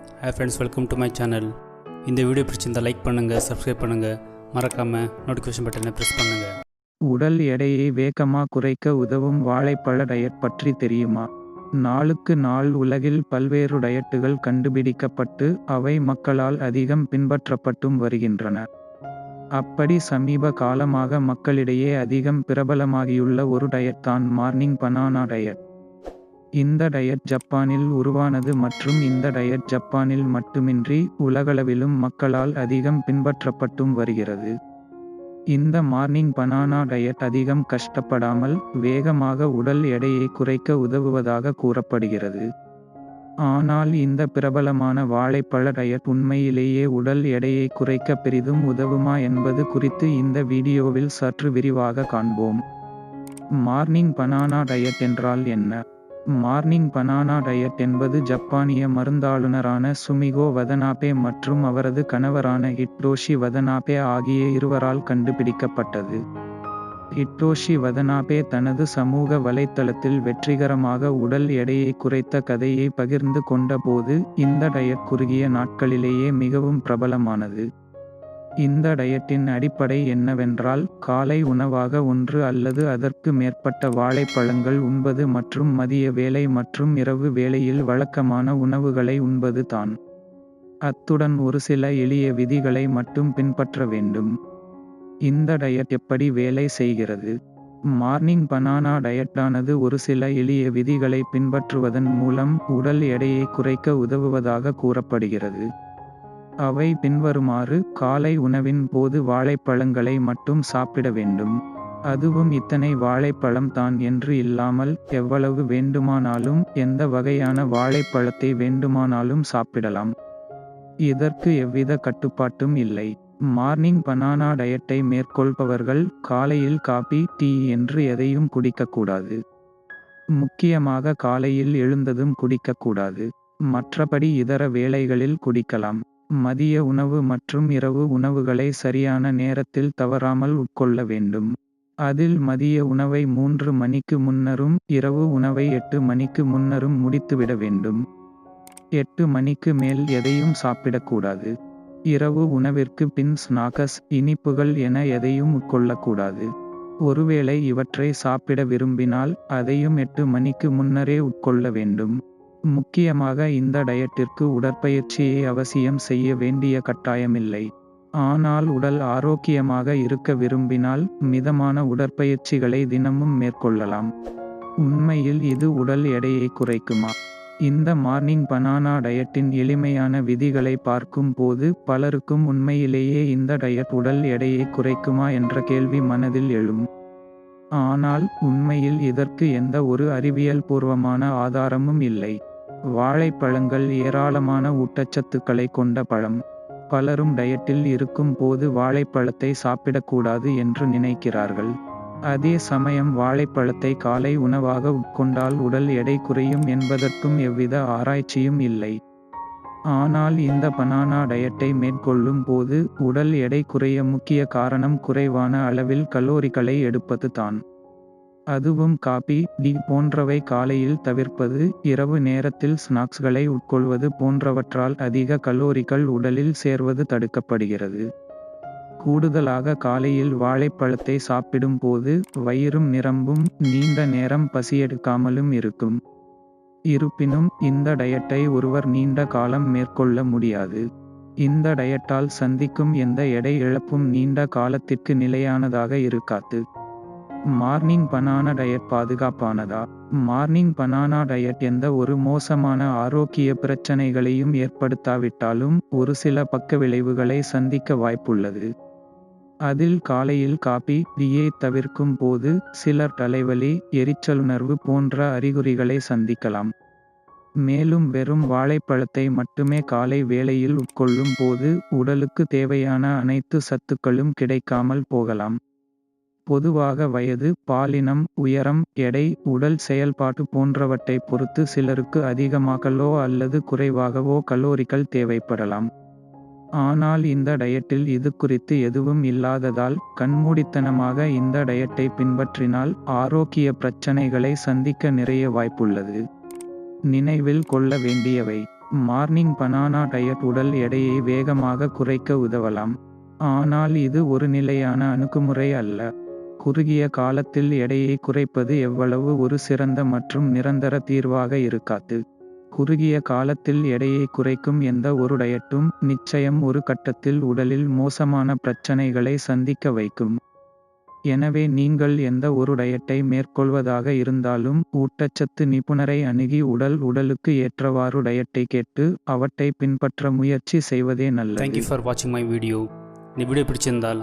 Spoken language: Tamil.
Hi friends welcome to my channel இந்த வீடியோ பிடிச்சிருந்தால் லைக் பண்ணுங்கள் சப்ஸ்கிரைப் பண்ணுங்கள் மறக்காமல் நோட்டிஃபிகேஷன் பட்டனை ப்ரெஸ் பண்ணுங்கள் உடல் எடையை வேகமாக குறைக்க உதவும் வாழைப்பழ டயட் பற்றி தெரியுமா? நாளுக்கு நாள் உலகில் பல்வேறு டயட்டுகள் கண்டுபிடிக்கப்பட்டு அவை மக்களால் அதிகம் பின்பற்றப்பட்டும் வருகின்றன. அப்படி சமீப காலமாக மக்களிடையே அதிகம் பிரபலமாகியுள்ள ஒரு டயட் தான் மார்னிங் பனானா டயட் இந்த டயட் ஜப்பானில் உருவானது மற்றும் இந்த டயட் ஜப்பானில் மட்டுமின்றி உலகளவிலும் மக்களால் அதிகம் பின்பற்றப்பட்டும் வருகிறது. இந்த மார்னிங் பனானா டயட் அதிகம் கஷ்டப்படாமல் வேகமாக உடல் எடையை குறைக்க உதவுவதாக கூறப்படுகிறது. ஆனால் இந்த பிரபலமான வாழைப்பழ டயட் உண்மையிலேயே உடல் எடையை குறைக்க பெரிதும் உதவுமா என்பது குறித்து இந்த வீடியோவில் சற்று விரிவாக காண்போம். மார்னிங் பனானா டயட் என்றால் என்ன? மார்னிங் பனானா டயட் என்பது ஜப்பானிய மருந்தாளுநரான சுமிகோ வதனாபே மற்றும் அவரது கணவரான ஹிட்ரோஷி வதனாபே ஆகிய இருவரால் கண்டுபிடிக்கப்பட்டது. ஹிட்ரோஷி வதனாபே தனது சமூக வலைத்தளத்தில் வெற்றிகரமாக உடல் எடையை குறைத்த கதையை பகிர்ந்து கொண்டபோது இந்த டயட் குறுகிய நாட்களிலேயே மிகவும் பிரபலமானது. இந்த டயட்டின் அடிப்படை என்னவென்றால் காலை உணவாக ஒன்று அல்லது அதற்கு மேற்பட்ட வாழைப்பழங்கள் உண்பது மற்றும் மதிய வேலை மற்றும் இரவு வேளையில் வழக்கமான உணவுகளை உண்பது தான். அத்துடன் ஒரு சில எளிய விதிகளை மட்டும் பின்பற்ற வேண்டும். இந்த டயட் எப்படி வேலை செய்கிறது? மார்னிங் பனானா டயட்டானது ஒரு சில எளிய விதிகளை பின்பற்றுவதன் மூலம் உடல் எடையை குறைக்க உதவுவதாக கூறப்படுகிறது. அவை பின்வருமாறு காலை உணவின் போது வாழைப்பழங்களை மட்டும் சாப்பிட வேண்டும். அதுவும் இத்தனை வாழைப்பழம் தான் என்று இல்லாமல் எவ்வளவு வேண்டுமானாலும் எந்த வகையான வாழைப்பழத்தை வேண்டுமானாலும் சாப்பிடலாம். இதற்கு எவ்வித கட்டுப்பாட்டும் இல்லை. மார்னிங் பனானா டயட்டை மேற்கொள்பவர்கள் காலையில் காபி டீ என்று எதையும் குடிக்கக்கூடாது. முக்கியமாக காலையில் எழுந்ததும் குடிக்கக்கூடாது. மற்றபடி இதர வேளைகளில் குடிக்கலாம். மதிய உணவு மற்றும் இரவு உணவுகளை சரியான நேரத்தில் தவறாமல் உட்கொள்ள வேண்டும். அதில் மதிய உணவை மூன்று மணிக்கு முன்னரும் இரவு உணவை எட்டு மணிக்கு முன்னரும் முடித்துவிட வேண்டும். எட்டு மணிக்கு மேல் எதையும் சாப்பிடக்கூடாது. இரவு உணவிற்கு பின் ஸ்நாக்கஸ் இனிப்புகள் என எதையும் உட்கொள்ளக்கூடாது. ஒருவேளை இவற்றை சாப்பிட விரும்பினால் அதையும் எட்டு மணிக்கு முன்னரே உட்கொள்ள வேண்டும். முக்கியமாக இந்த டயட்டிற்கு உடற்பயிற்சியை அவசியம் செய்ய வேண்டிய கட்டாயமில்லை. ஆனால் உடல் ஆரோக்கியமாக இருக்க விரும்பினால் மிதமான உடற்பயிற்சிகளை தினமும் மேற்கொள்ளலாம். உண்மையில் இது உடல் எடையை குறைக்குமா? இந்த மார்னிங் பனானா டயட்டின் எளிமையான விதிகளை பார்க்கும் போது பலருக்கும் உண்மையிலேயே இந்த டயட் உடல் எடையை குறைக்குமா என்ற கேள்வி மனதில் எழும். ஆனால் உண்மையில் இதற்கு எந்த ஒரு அறிவியல் பூர்வமான ஆதாரமும் இல்லை. வாழைப்பழங்கள் ஏராளமான ஊட்டச்சத்துக்களை கொண்ட பழம். பலரும் டயட்டில் இருக்கும் போது வாழைப்பழத்தை சாப்பிடக்கூடாது என்று நினைக்கிறார்கள். அதே சமயம் வாழைப்பழத்தை காலை உணவாக உட்கொண்டால் உடல் எடை குறையும் என்பதற்கும் எவ்வித ஆராய்ச்சியும் இல்லை. ஆனால் இந்த பனானா டயட்டை மேற்கொள்ளும் போது உடல் எடை குறைய முக்கிய காரணம் குறைவான அளவில் கலோரிகளை எடுப்பது தான் அதுவும் காபி டீ போன்றவை காலையில் தவிர்ப்பது இரவு நேரத்தில் ஸ்நாக்ஸ்களை உட்கொள்வது போன்றவற்றால் அதிக கலோரிகள் உடலில் சேர்வது தடுக்கப்படுகிறது. கூடுதலாக காலையில் வாழைப்பழத்தை சாப்பிடும் போது வயிறும் நிரம்பும் நீண்ட நேரம் பசியெடுக்காமலும் இருக்கும். இருப்பினும் இந்த டயட்டை ஒருவர் நீண்ட காலம் மேற்கொள்ள முடியாது. இந்த டயட்டால் சந்திக்கும் எந்த எடை இழப்பும் நீண்ட காலத்திற்கு நிலையானதாக இருக்காது. மார்னிங் பனானா டயட் பாதுகாப்பானதா? மார்னிங் பனானா டயட் எந்த ஒரு மோசமான ஆரோக்கிய பிரச்சனைகளையும் ஏற்படுத்தாவிட்டாலும் ஒரு சில பக்க விளைவுகளை சந்திக்க வாய்ப்புள்ளது. அதில் காலையில் காபி டீயை தவிர்க்கும் போது சிலர் தலைவலி எரிச்சலுணர்வு போன்ற அறிகுறிகளை சந்திக்கலாம். மேலும் வெறும் வாழைப்பழத்தை மட்டுமே காலை வேளையில் உட்கொள்ளும் போது உடலுக்கு தேவையான அனைத்து சத்துக்களும் கிடைக்காமல் போகலாம். பொதுவாக வயது பாலினம் உயரம் எடை உடல் செயல்பாட்டு போன்றவற்றை பொறுத்து சிலருக்கு அதிகமாகலோ அல்லது குறைவாகவோ கலோரிகள் தேவைப்படலாம். ஆனால் இந்த டயட்டில் இது குறித்து எதுவும் இல்லாததால் கண்மூடித்தனமாக இந்த டயட்டை பின்பற்றினால் ஆரோக்கிய பிரச்சனைகளை சந்திக்க நிறைய வாய்ப்புள்ளது. நினைவில் கொள்ள வேண்டியவை. மார்னிங் பனானா டயட் உடல் எடையை வேகமாக குறைக்க உதவலாம். ஆனால் இது ஒரு நிலையான அணுகுமுறை அல்ல. குறுகிய காலத்தில் எடையை குறைப்பது எவ்வளவு ஒரு சிறந்த மற்றும் நிரந்தர தீர்வாக இருக்காது. குறுகிய காலத்தில் எடையை குறைக்கும் எந்த ஒரு டயட்டும் நிச்சயம் ஒரு கட்டத்தில் உடலில் மோசமான பிரச்சனைகளை சந்திக்க வைக்கும். எனவே நீங்கள் எந்த ஒரு டயட்டை மேற்கொள்வதாக இருந்தாலும் ஊட்டச்சத்து நிபுணரை அணுகி உடல் உடலுக்கு ஏற்றவாறு டயட்டை கேட்டு அவற்றை பின்பற்ற முயற்சி செய்வதே நல்லது. தேங்க்யூ ஃபார் வாட்சிங் மை வீடியோ இந்த வீடியோ பிடிச்சிருந்தால்